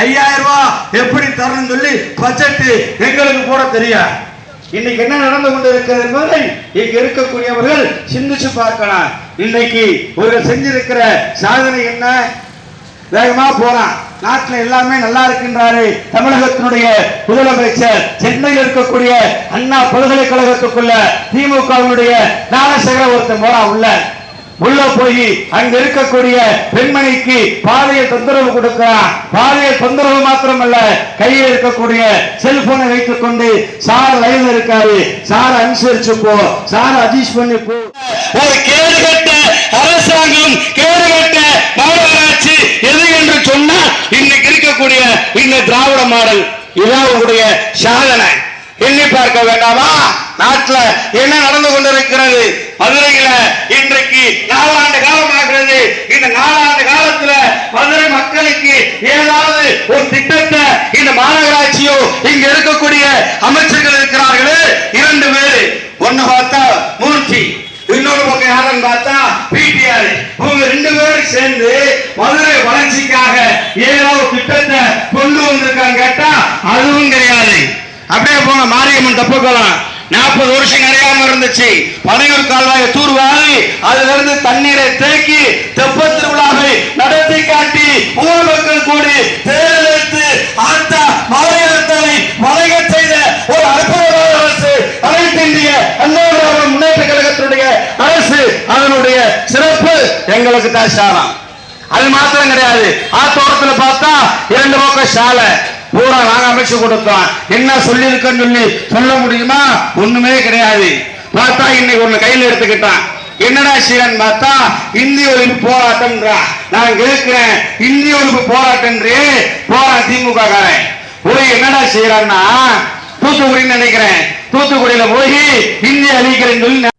ஐயாயிரம் ரூபாய் எப்படி தரணும்னு சொல்லி பட்ஜெட் எங்களுக்கு கூட தெரியாது. இன்னைக்கு என்ன நடந்து கொண்டிருக்கிறது என்பதை இங்க இருக்கக்கூடியவர்கள் சிந்திச்சு பார்க்கலாம். இன்னைக்கு ஒரு செஞ்சிருக்கிற சாதனை என்ன? வேகமா போறான் நாட்டில் எல்லாமே நல்லா இருக்கின்றாரு. தமிழகத்தினுடைய முதலமைச்சர் சென்னையில் இருக்கக்கூடிய அண்ணா பல்கலைக்கழகத்துக்குள்ள திமுகவினுடைய ஞானசேகர ஒருத்தன் போறான் உள்ள. உள்ள போய் அங்க இருக்கக்கூடிய பெண்மணிக்கு பாதையை தொந்தரவு கொடுக்கிறான். பாதையை தொந்தரவு மாத்திரமல்ல கையில் இருக்கக்கூடிய செல்போனை வைத்துக் கொண்டு சார் லைன்ல இருக்காரு. சார் அனுசரிச்சு போ. சார் அட்ஜஸ்ட் பண்ணி போ. ஒரு கேடுகட்ட அரசாங்கம் கேடுகட்ட மாநகராட்சி எது என்று சொன்னா இன்னைக்கு இருக்கக்கூடிய இந்த திராவிட மாடல் இதான் உங்களுடைய சாதனை. எண்ணி பார்க்க வேண்டாமா? நாட்டுல என்ன நடந்து கொண்டிருக்கிறது? மதுரையில திட்டத்தை இந்த மாநகராட்சியோ இங்க இருக்கக்கூடிய அமைச்சர்கள் இருக்கிறார்களே. இரண்டு பேரு. ஒன்னு பார்த்தா மூர்த்தி இன்னொரு பக்கம் யாருன்னு பார்த்தா பிடிஆர். இவங்க ரெண்டு பேரும் சேர்ந்து மதுரை வளர்ச்சிக்காக ஏதோ திட்டத்தை கொண்டு வந்திருக்காங்க கேட்டா அதுவும் கிடையாது. அப்படியே போங்க மாரியம்மன் தப்புக்கலாம் நாற்பது வருஷம் நிறையாம இருந்துச்சு. பனையூர் கால்வாயை தூர்வாரி அதுல இருந்து தண்ணீரை தேக்கி தெப்ப திருவிழாவை அதனுடைய சிறப்பு எங்களுக்கு தான் சாரம் அது மாத்திரம் கிடையாது. ஆத்தோரத்துல பார்த்தா இரண்டு பக்கம் சாலை. பூரா நாங்க அமைச்சு கொடுத்தோம். என்ன சொல்லியிருக்கேன்னு சொல்லி சொல்ல முடியுமா? ஒண்ணுமே கிடையாது. பார்த்தா இன்னைக்கு ஒண்ணு கையில் எடுத்துக்கிட்டான். என்னடா சீரன் பார்த்தா இந்திய ஒழிப்பு போராட்டம்ன்றான் நான் கேட்கிறேன் இந்திய ஒழிப்பு போராட்டம்ன்றே போறா திமுக காரன் போய் என்னடா செய்யறான்னா தூத்துக்குடின்னு நினைக்கிறேன். தூத்துக்குடியில போய் இந்திய அழிக்கிறேன்னு சொல்லி